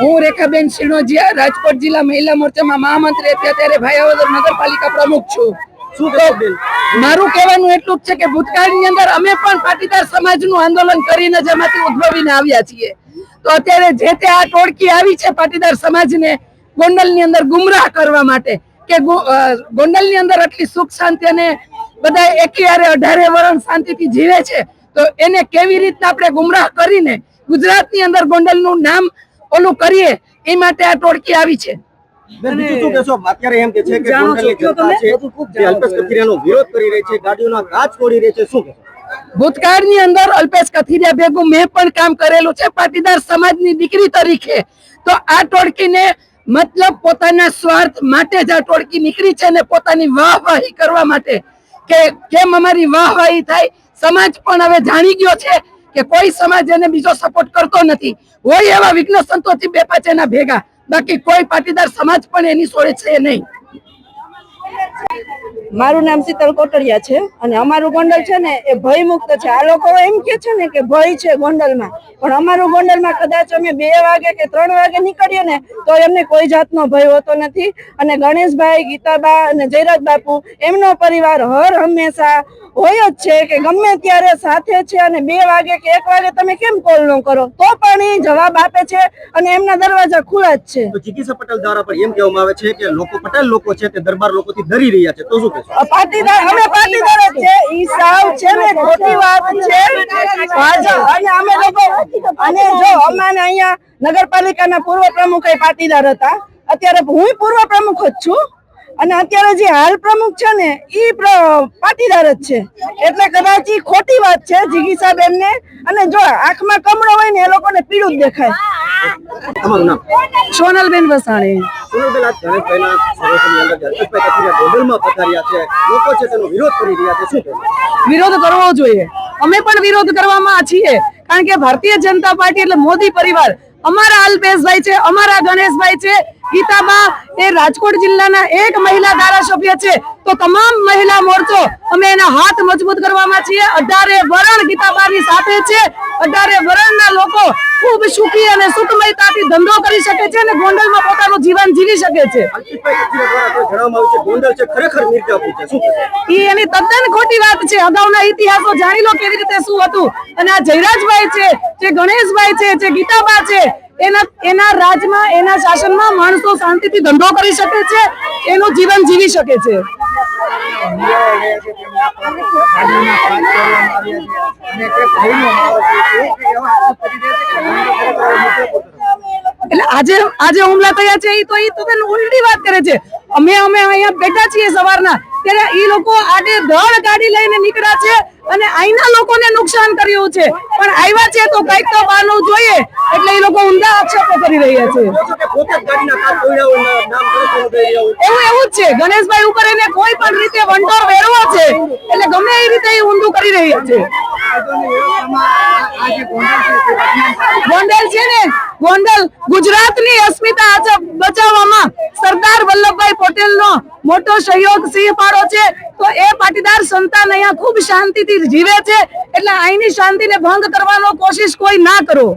હું રેખાબેન સિણોજીયા રાજકોટ જિલ્લા મહિલા મોરચામાં મહામંત્રી હતી. અત્યારે ભાયાવદર નગરપાલિકા પ્રમુખ છું. શું મારું કહેવાનું એટલું જ છે કે ભૂતકાળની અંદર અમે પણ પાટીદાર સમાજનું આંદોલન કરીને જેમાંથી ઉદ્ભવીને આવ્યા છીએ. તો અત્યારે જે તે આ ટોળકી આવી છે પાટીદાર સમાજને ગોંડલની અંદર ગુમરાહ કરવા માટે કે ગોંડલની અંદર આટલી સુખ શાંતિ અને બધા એકીયારે અઢારે વરણ શાંતિથી જીવે છે તો એને કેવી રીતના આપણે ગુમરાહ કરીને ગુજરાતની અંદર ગોંડલનું નામ ઓલું કરીએ એ માટે આ ટોળકી આવી છે. બેન બીજું શું કહેશો? અત્યારે એમ કે છે કે ગોંડલની જનતા છે જે અલ્પેશ કથિરિયાનો વિરોધ કરી રહી છે ગાડીઓના કાચ તોડી રહી છે શું કહેશો? ભૂતકાળની અંદર અલ્પેશ કથિરિયા ભેગું મેં પણ કામ કરેલું છે પાટીદાર સમાજની દીકરી તરીકે. તો આ ટોળકીને મતલબ પોતાના સ્વાર્થ માટે જ આ ટોળકી નીકળી છે ને પોતાની વાહવાહી કરવા માટે. કે કેમ અમારી વાહવાહી થાય? સમાજ પણ હવે જાણી ગયો છે કે કોઈ સમાજ એને બીજો સપોર્ટ કરતો નથી. હોય એવા વિઘ્ન સંતોથી બે પાંચ એના ભેગા. બાકી કોઈ પાટીદાર સમાજ પણ એની છોડે છે નહીં. મારું નામ શીતલ કોટડિયા છે અને અમારું ગોંડલ છે ને એ ભય મુક્ત છે. આ લોકો એમ કે છે ને કે ભય છે ગોંડલમાં. પણ અમારું ગોંડલમાં કદાચ અમે બે વાગે કે ત્રણ વાગે નીકળીએ ને તો એમને કોઈ જાતનો ભય હોતો નથી. અને ગણેશભાઈ, ગીતાબા અને જયરાજ બાપુ એમનો પરિવાર હર હંમેશા હોય જ છે કે ગમે ત્યારે સાથે છે અને બે વાગે કે એક વાગે તમે કેમ કોલ ન કરો? તો પણ એ જવાબ આપે છે અને એમના દરવાજા ખુલ્લા જ છે. ચિકિત્સા પટેલ દ્વારા પણ એમ કહેવામાં આવે છે કે લોકો, પટેલ લોકો છે તે દરબાર લોકોથી ડરી રહ્યા છે. તો શું કહેશો? પાટીદાર અમે પાટીદાર જ છે ઈ સાવ છે ને ખોટી વાત છે. ભાજપ અને અમે લોકો અને જો અમાને અહીંયા નગરપાલિકાના પૂર્વ પ્રમુખ એ પાટીદાર હતા. અત્યારે હું પૂર્વ પ્રમુખ જ છું. અને અત્યારે જે હાલ પ્રમુખ છે ને એ પાટીદાર જ છે. એટલે કદાચ એ ખોટી વાત છે જીગીસાબેન ને અને જો આંખમાં કમળો હોય ને એ લોકોને પીળું જ દેખાય. સોનલબેન વસાણી. પધાર્યા છે વિરોધ કરી રહ્યા છે. શું વિરોધ કરવો જોઈએ. અમે પણ વિરોધ કરવામાં છીએ. કારણ કે ભારતીય જનતા પાર્ટી એટલે મોદી પરિવાર. અમારા અલ્પેશભાઈ છે અમારા ગણેશભાઈ છે ગીતાબા એ રાજકોટ જિલ્લાના એક મહિલા ધારાસભ્ય છે. તો તમામ મહિલા મોરચો અમે એના હાથ મજબૂત કરવામાં છીએ. અઢારે વરણ ગીતાબાની સાથે છે. અઢારે વરણના લોકો ખૂબ સુખી અને સુખમયતાથી ધંધો કરી શકે છે અને ગોંડલમાં પોતાનું જીવન જીવી શકે છે. એની તદ્દન ખોટી વાત છે. અગાઉના ઇતિહાસો જાણી લો કેવી રીતે શું હતું. અને આ જયરાજભાઈ છે જે ગણેશભાઈ છે, જે ગીતાબા છે, એના એના રાજમાં, એના શાસનમાં માણસો શાંતિથી ધંધો કરી શકે છે, એનું જીવન જીવી શકે છે. એટલે આજે આજે હુમલા થયા છે એ તો એ તો ઉલટી વાત કરે છે. અમે અમે અહીંયા બેઠા છીએ સવારના. ત્યારે એ લોકો આજે ધડ ગાડી લઈને નીકળ્યા છે અને અહીંના લોકોને નુકસાન કર્યું છે. પણ આવ્યા છે તો કંઈક તો બહારનું જોઈએ. એટલે એ લોકો ઊંધા આક્ષેપો કરી રહ્યા છે. એવું એવું જ છે. ગણેશભાઈ ઉપર એને કોઈ પણ રીતે વંટોર વેરવો છે. એટલે ગમે એ રીતે એ ઊંધું કરી રહ્યા છે. ગોંડલ છે ને? ગોંડલ ગુજરાતની અસ્મિતા આજે મોટો સહયોગ સિંહ પાડો છે, તો એ પાટીદાર સંતાન અહીંયા ખૂબ શાંતિથી જીવે છે. એટલે અહીંની શાંતિને ભંગ કરવાનો કોશિશ કોઈ ના કરો.